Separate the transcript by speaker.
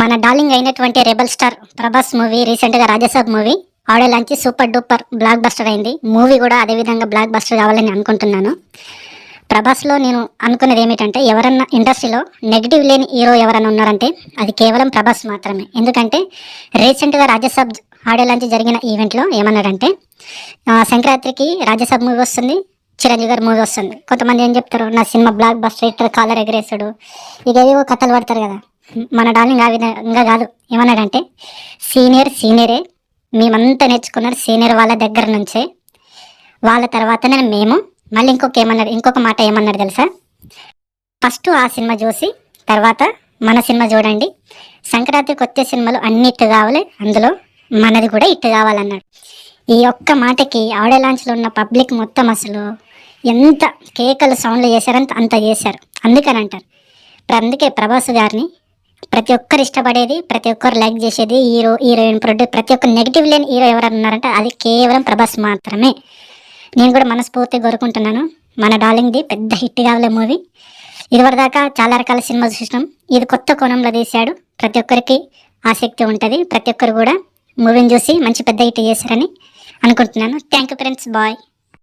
Speaker 1: మన డార్లింగ్ అయినటువంటి rebel star Prabhas movie రీసెంట్గా Rajasaab movie audio launch super duper blockbuster అయింది. మూవీ కూడా అదే విధంగా బ్లాక్ బస్టర్ కావాలని అనుకుంటున్నాను. ప్రభాస్లో నేను అనుకున్నది ఏమిటంటే ఎవరన్నా ఇండస్ట్రీలో నెగిటివ్ లేని హీరో ఎవరైనా ఉన్నారంటే అది కేవలం ప్రభాస్ మాత్రమే. ఎందుకంటే రీసెంట్గా రాజ్యసభ ఆడేలాంచి జరిగిన ఈవెంట్లో ఏమన్నాడంటే సంక్రాంతికి రాజ్యసభ మూవీ వస్తుంది చిరంజీవి గారి మూవీ వస్తుంది. కొంతమంది ఏం చెప్తారు నా సినిమా బ్లాక్ బస్టర్ ఇట్టర్ కాలర్ ఎగరేసాడు ఇక ఏవో కథలు పడతారు కదా. మన డార్లింగ్ ఆ విధంగా కాదు. ఏమన్నాడంటే సీనియర్ సీనియరే మేమంతా నేర్చుకున్నారు సీనియర్ వాళ్ళ దగ్గర నుంచే. వాళ్ళ తర్వాతనే మేము. మళ్ళీ ఇంకొక ఏమన్నాడు ఇంకొక మాట ఏమన్నాడు తెలుసా? ఫస్ట్ ఆ సినిమా చూసి తర్వాత మన సినిమా చూడండి. సంక్రాంతికి వచ్చే సినిమాలు అన్ని ఇట్టు కావాలి అందులో మనది కూడా ఇట్టు కావాలన్నాడు. ఈ ఒక్క మాటకి ఆడే లాంచ్లో ఉన్న పబ్లిక్ మొత్తం అసలు ఎంత కేకలు సౌండ్లు చేశారంత అంత చేశారు. అందుకని అంటారు. అందుకే ప్రభాస్ గారిని ప్రతి ఒక్కరు ఇష్టపడేది ప్రతి ఒక్కరు లైక్ చేసేది హీరో హీరోయిన్ ప్రొడ్యూస్ ప్రతి ఒక్క నెగిటివ్ లేని హీరో ఎవరైనా ఉన్నారంటే అది కేవలం ప్రభాస్ మాత్రమే. నేను కూడా మనస్ఫూర్తిగా కోరుకుంటున్నాను. మన డార్లింగ్ది పెద్ద హిట్ కావలే మూవీ. ఇదివరదాకా చాలా రకాల సినిమాలు చూసినాం. ఇది కొత్త కోణంలో తీశాడు. ప్రతి ఒక్కరికి ఆసక్తి ఉంటుంది. ప్రతి ఒక్కరు కూడా మూవీని చూసి మంచి పెద్ద హిట్ చేశారని అనుకుంటున్నాను. Thank you friends bye